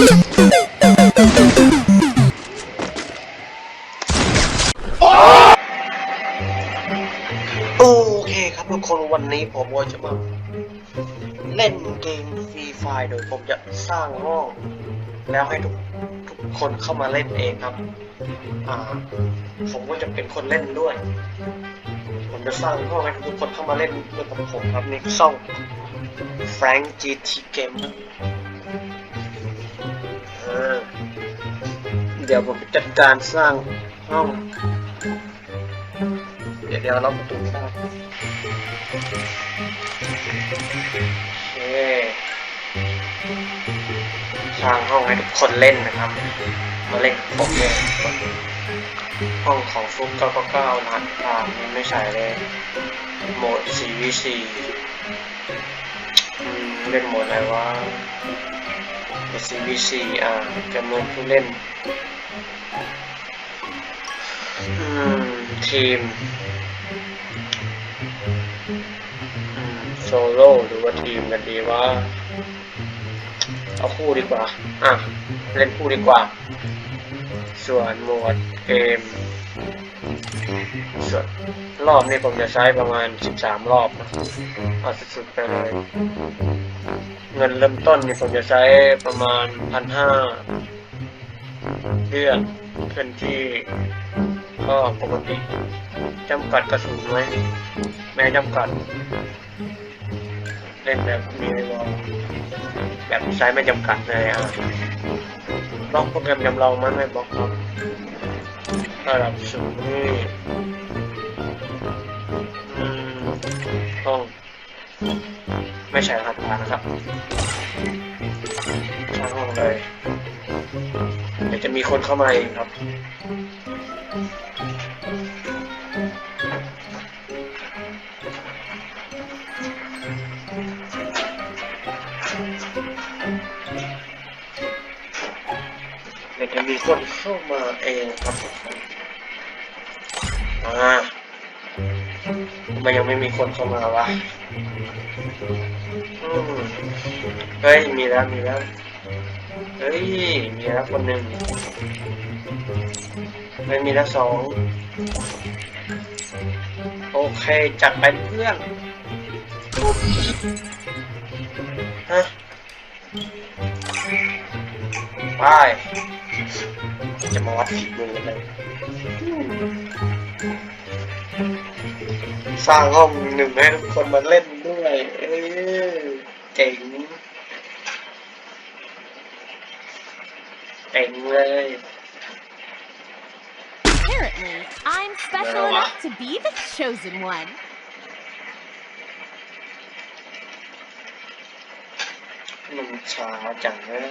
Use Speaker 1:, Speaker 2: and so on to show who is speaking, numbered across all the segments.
Speaker 1: โอเคครับทุกคนวันนี้ผมก็จะมาเล่นเกมฟรีไฟโดยผมจะสร้างห้องแล้วให้ทุกทุกคนเข้ามาเล่นเองครับ อ่า ผมก็จะเป็นคนเล่นด้วย ผมจะสร้างห้องให้ทุกคนเข้ามาเล่นด้วยกับผมครับในช่อง Frank GT Game ครับ ดี๋ยวผมจัดการสร้างห้อง เดี๋ยวเดี๋ยวเราประตูไม่ได้โอเคสร้างห้องให้ทุกคนเล่นนะครับ มาเล่นผมเลยห้องของฟุก999นะอ่ามันไม่ใช่เลย โหมด 4v4 เล่นโหมดอะไรวะ 4v4 อ่าจำนวนผู้เล่น ทีมโซโล่หรือว่าทีมกันดีว่า เอาคู่ดีกว่า อะ เล่นคู่ดีกว่า ส่วนหมดเกม ส่วนรอบนี้ผมจะใช้ประมาณ 13 รอบนะเอาสุดๆไปเลย เงินเริ่มต้นนี่ผมจะใช้ประมาณพันห้าเดือนเคลื่อนที่ ก็ปกติจำกัดกระสุนไหมแม่จำกัด เล่นแบบมีในวอลแบบใช้ไม่จำกัดเลยอะบล็อกโปรแกรมจำลองมันไม่บล็อกครับระดับสูงนี่ต้องไม่ใช่รหัสผ่านนะครับช่างห้องเลยเดี๋ยวจะมีคนเข้ามาเองครับ เดี๋ยวจะมีคนเข้ามาเองครับอ่าทำไมยังไม่มีคนเข้ามาวะเฮ้ย มีแล้ว มีแล้ว เฮ้ย มีแล้วคนหนึ่ง ไม่มีล้วสองโอเค จัดไปเพื่อนฮะไปจะมาวัดฝีมือเลยสร้างห้องหนึ่งให้ทุกคนมาเล่นด้วยเออเจ๋งเจ๋งเลย
Speaker 2: Apparently, I'm special
Speaker 1: Well,
Speaker 2: enough to be the chosen one.
Speaker 1: มันช้าจังเลย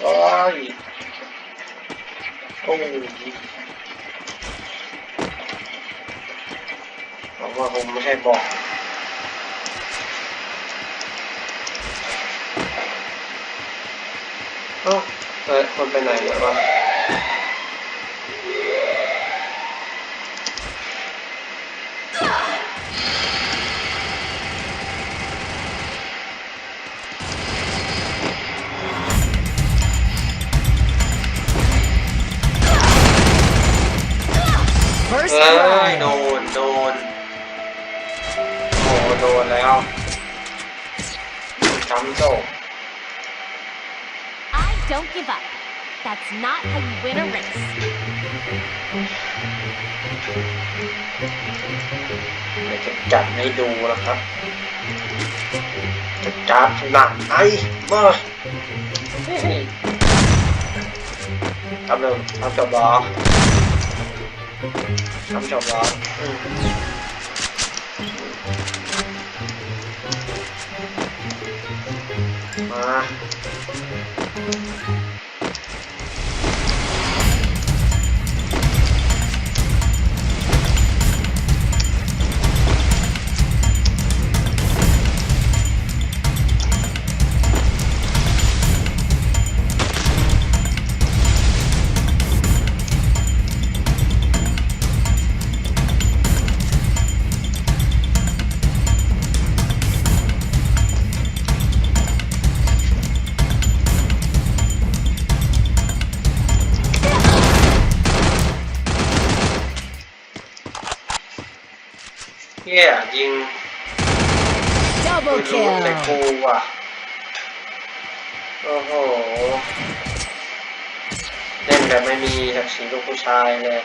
Speaker 1: โอ้ยโอ้ยบอกว่าผมไม่ใช่บอก อ้าเออคนไปไหนเนี่ยวะ
Speaker 2: First
Speaker 1: เอ้ยโดนโดนโอ้โดนแล้วจำโจ
Speaker 2: I don't give up. That's not how you win a race.
Speaker 1: เดี๋ยวจะจัดให้ดูนะครับจะจัดหนักไอ้มาทำเร็วทำจบเหรอทำจบเหรอมมา เฮียยิง
Speaker 3: Double
Speaker 1: ไม่รู้เลย
Speaker 3: kill.
Speaker 1: กูอะ โอ้โห เล่นแบบไม่มีศักดิ์ศรีลูกผู้ชายเลย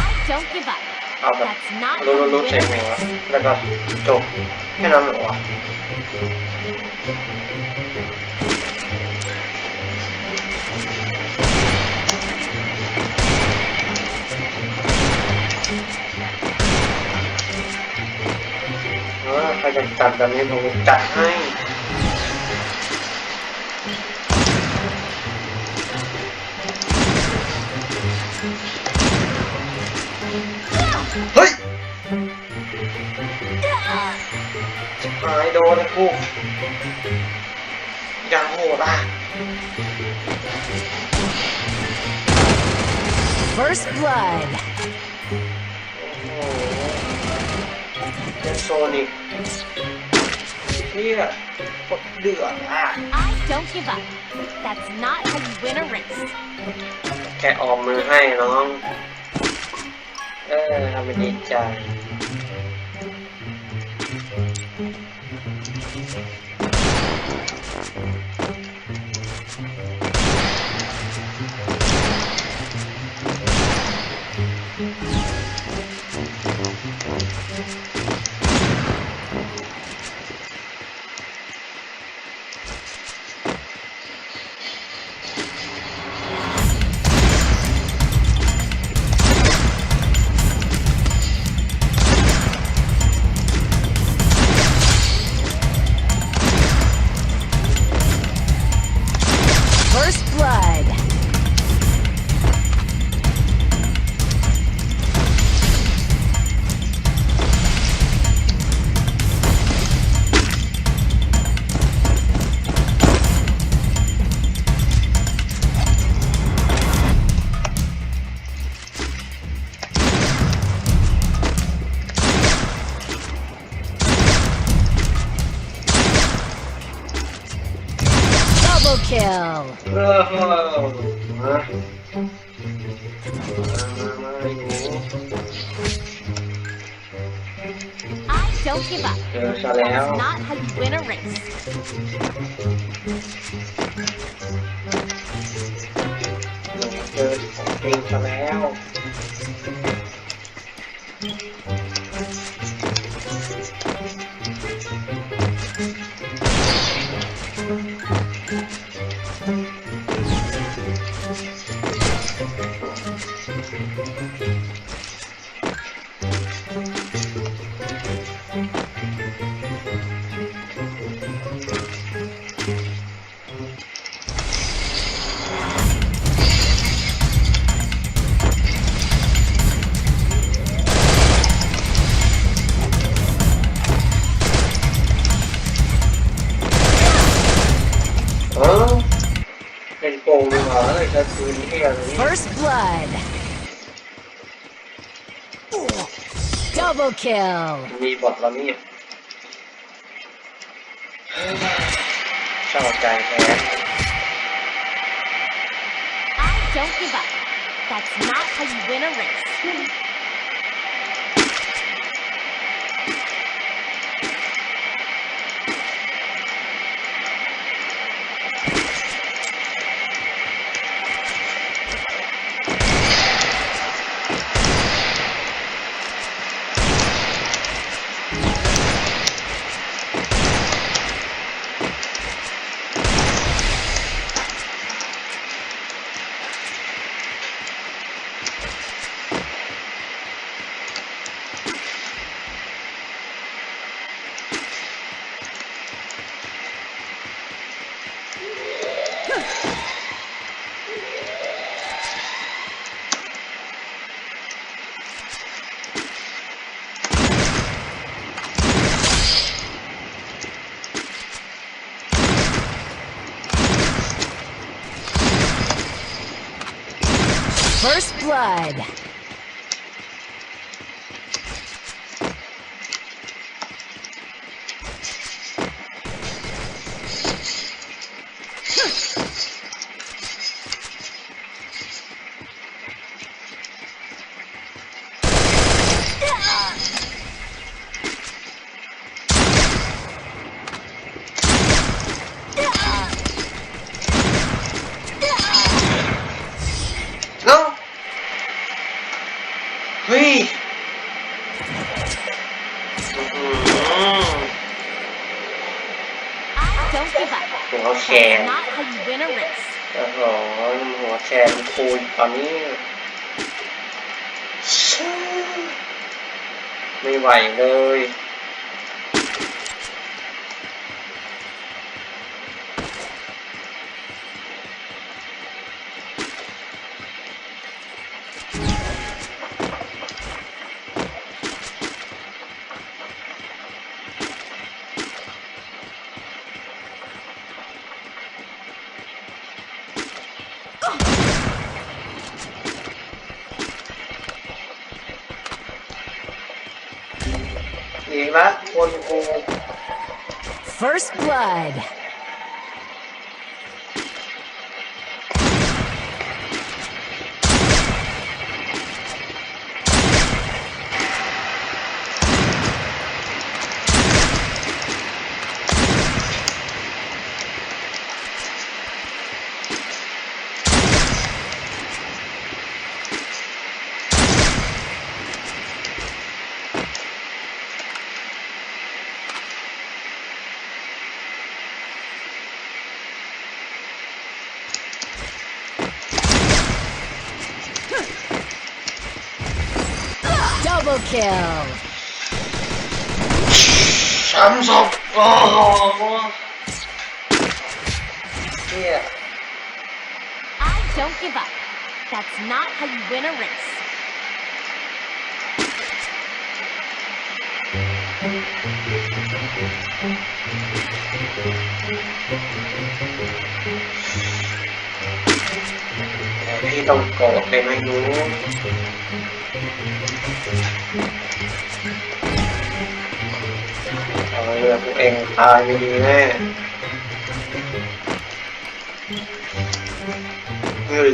Speaker 2: I don't give up.
Speaker 1: เอาแบบ
Speaker 2: That's not
Speaker 1: รู้
Speaker 2: how
Speaker 1: รู้
Speaker 2: you
Speaker 1: รู้
Speaker 2: win
Speaker 1: เจ๋ง
Speaker 2: a
Speaker 1: หัว
Speaker 2: race.
Speaker 1: แล้วก็จบแค่นั้นเหรอวะ ออใครจะจัดแบบนี้ผมจัดให้เฮ้ยหายโดนกูอย่างโหดอะ
Speaker 3: First blood.
Speaker 1: โอ้โหเป็นโซนิก เฮียกดเดือดอะ
Speaker 2: I don't give up. That's not how you win a race.
Speaker 1: แกออมมือให้น้อง เออทำเป็นดีใจ well.
Speaker 2: I don't give up. That's not how you win a race.
Speaker 3: First blood. Double kill.
Speaker 1: มีบทแล้วนี่เศร้าใจแท้
Speaker 2: I don't give up. That's not how you win a race.
Speaker 3: Blood.
Speaker 2: Not how you win a race.
Speaker 1: โอ้โหหัวแขนคูณตอนนี้ไม่ไหวเลย อีกละคนกู
Speaker 3: First blood. Double kill.
Speaker 1: ช้ำศพโอ้โหเนี่ย
Speaker 2: I don't give up. That's not how you win a race.
Speaker 1: พี่ต้องโกรธ เอาเรือพวกเองตายไม่ดีแน่เฮ้ย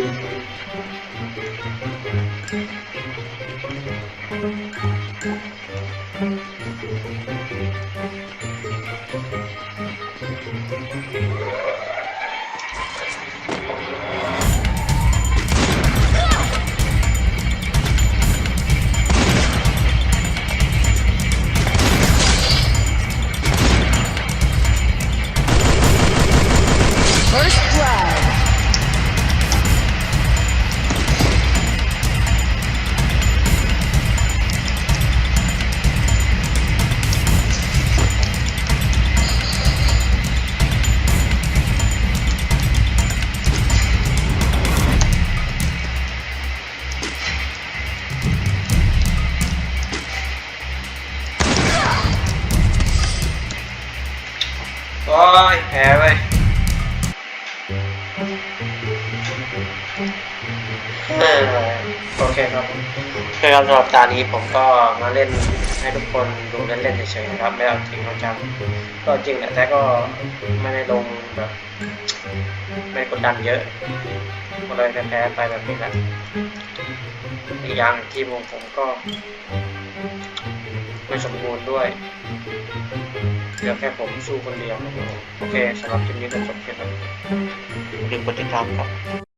Speaker 1: หรับตานี้ผมก็มาเล่นให้ทุกคนดูเล่นๆเฉยๆนะครับไม่เอาจริงเอาจังก็จริงแหละแต่ก็ไม่ได้ลงแบบไม่กดดันเยอะก็เลยแพ้ๆไปแบบนี้แหละอีกอย่างทีมของผมก็ไม่สมบูรณ์ด้วยเหลือแค่ผมสู้คนเดียวโอเคสำหรับคลิปนี้ก็จบแค่นี้อย่าลืมกดติดตามครับ